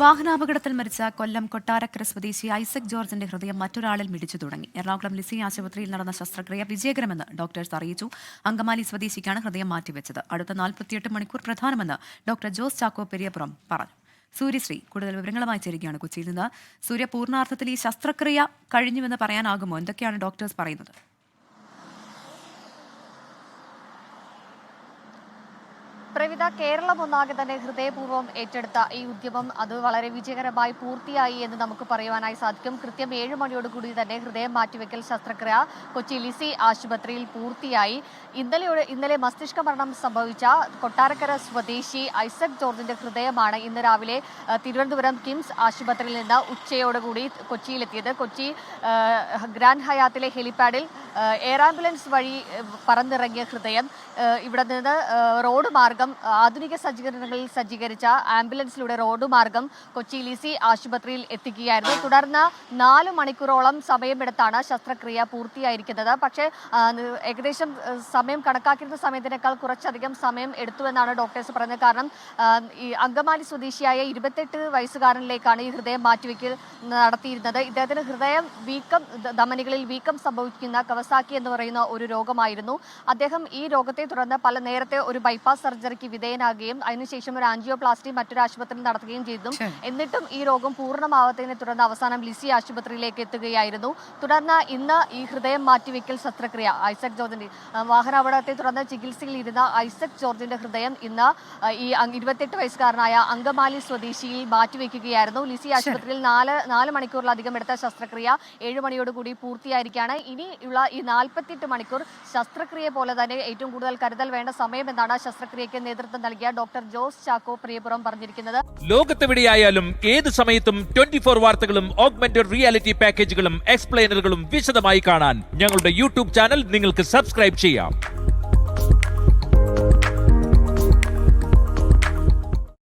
വാഹനാപകടത്തിൽ മരിച്ച കൊല്ലം കൊട്ടാരക്കര സ്വദേശി ഐസക് ജോർജിന്റെ ഹൃദയം മറ്റൊരാളിൽ മിടിച്ചു തുടങ്ങി. എറണാകുളം ലിസി ആശുപത്രിയിൽ നടന്ന ശസ്ത്രക്രിയ വിജയകരമെന്ന് ഡോക്ടേഴ്സ് അറിയിച്ചു. അങ്കമാലി സ്വദേശിക്കാണ് ഹൃദയം മാറ്റിവെച്ചത്. അടുത്ത നാൽപ്പത്തിയെട്ട് മണിക്കൂർ പ്രധാനമെന്ന് ഡോക്ടർ ജോസ് ചാക്കോ പെരിയപ്പുറം പറഞ്ഞു. സൂര്യശ്രീ കൂടുതൽ വിവരങ്ങളുമായി ചേരുകയാണ് കൊച്ചിയിൽ നിന്ന്. സൂര്യ പൂർണാർത്ഥത്തിൽ ഈ ശസ്ത്രക്രിയ കഴിഞ്ഞുവെന്ന് പറയാനാകുമോ? എന്തൊക്കെയാണ് ഡോക്ടേഴ്സ് പറയുന്നത്? പ്രവിധ കേരളം ഒന്നാകെ തന്നെ ഹൃദയപൂർവം ഏറ്റെടുത്ത ഈ ഉദ്യമം അത് വളരെ വിജയകരമായി പൂർത്തിയായി എന്ന് നമുക്ക് പറയുവാനായി സാധിക്കും. കൃത്യം ഏഴ് മണിയോടുകൂടി തന്നെ ഹൃദയം മാറ്റിവെക്കൽ ശസ്ത്രക്രിയ കൊച്ചി ലിസി ആശുപത്രിയിൽ പൂർത്തിയായി. ഇന്നലെ ഇന്നലെ മസ്തിഷ്ക മരണം സംഭവിച്ച കൊട്ടാരക്കര സ്വദേശി ഐസക് ജോർജിന്റെ ഹൃദയമാണ് ഇന്ന് രാവിലെ തിരുവനന്തപുരം കിംസ് ആശുപത്രിയിൽ നിന്ന് ഉച്ചയോടുകൂടി കൊച്ചിയിലെത്തിയത്. കൊച്ചി ഗ്രാൻഡ് ഹയാത്തിലെ ഹെലിപാഡിൽ എയർ ആംബുലൻസ് വഴി പറന്നിറങ്ങിയ ഹൃദയം ഇവിടെ നിന്ന് റോഡ് മാർഗം ആധുനിക സജ്ജീകരണങ്ങളിൽ സജ്ജീകരിച്ച ആംബുലൻസിലൂടെ റോഡ് മാർഗം കൊച്ചി ലിസി ആശുപത്രിയിൽ എത്തിക്കുകയായിരുന്നു. തുടർന്ന് നാല് മണിക്കൂറോളം സമയമെടുത്താണ് ശസ്ത്രക്രിയ പൂർത്തിയായിരിക്കുന്നത്. പക്ഷേ ഏകദേശം സമയം കണക്കാക്കിയിരുന്ന സമയത്തിനേക്കാൾ കുറച്ചധികം സമയം എടുത്തുവെന്നാണ് ഡോക്ടേഴ്സ് പറഞ്ഞത് കാരണം ഈ അങ്കമാലി സ്വദേശിയായ ഇരുപത്തെട്ട് വയസ്സുകാരനിലേക്കാണ് ഈ ഹൃദയം മാറ്റിവെക്കൽ നടത്തിയിരുന്നത്. ഇദ്ദേഹത്തിന് ഹൃദയം വീക്കം ധമനികളിൽ വീക്കം സംഭവിക്കുന്ന കവസാക്കി എന്ന് പറയുന്ന ഒരു രോഗമായിരുന്നു. അദ്ദേഹം ഈ രോഗത്തെ തുടർന്ന് പല നേരത്തെ ഒരു ബൈപ്പാസ് സർജറിക്ക് വിധേയനാകുകയും അതിനുശേഷം ഒരു ആൻജിയോപ്ലാസ്റ്റി മറ്റൊരു ആശുപത്രിയിൽ നടത്തുകയും ചെയ്തു. എന്നിട്ടും ഈ രോഗം പൂർണമാവാത്തതിനെ തുടർന്ന് അവസാനം ലിസി ആശുപത്രിയിലേക്ക് എത്തുകയായിരുന്നു. തുടർന്ന് ഇന്ന് ഈ ഹൃദയം മാറ്റിവെക്കൽ ശസ്ത്രക്രിയ ഐസക് ജോർജിന്റെ വാഹന വാഹനാപകടത്തെ തുടർന്ന് ചികിത്സയിൽ ഇരുന്ന ഐസക് ജോർജിന്റെ ഹൃദയം ഇന്ന് ഈ ഇരുപത്തെട്ട് വയസ്സുകാരനായ അങ്കമാലി സ്വദേശിയിൽ മാറ്റിവെക്കുകയായിരുന്നു. ലിസി ആശുപത്രിയിൽ നാല് നാല് മണിക്കൂറിലധികം എടുത്ത ശസ്ത്രക്രിയ ഏഴ് മണിയോടുകൂടി പൂർത്തിയായിരിക്കുകയാണ്. ഇനിയുള്ള ഈ നാൽപ്പത്തിയെട്ട് മണിക്കൂർ ശസ്ത്രക്രിയ പോലെ തന്നെ ഏറ്റവും കൂടുതൽ കരുതൽ വേണ്ട സമയമെന്നാണ് ശസ്ത്രക്രിയയ്ക്ക് നേതൃത്വം നൽകിയ ഡോക്ടർ ജോസ് ചാക്കോ പ്രിയപുറം പറഞ്ഞിരിക്കുന്നത്. ലോകത്തെവിടെയായാലും ഏത് സമയത്തും ട്വന്റി ഫോർ വാർത്തകളും ഓഗ്മെന്റഡ് റിയാലിറ്റി പാക്കേജുകളും എക്സ്പ്ലെയിനറുകളും വിശദമായി കാണാൻ ഞങ്ങളുടെ യൂട്യൂബ് ചാനൽ നിങ്ങൾക്ക് സബ്സ്ക്രൈബ് ചെയ്യാം.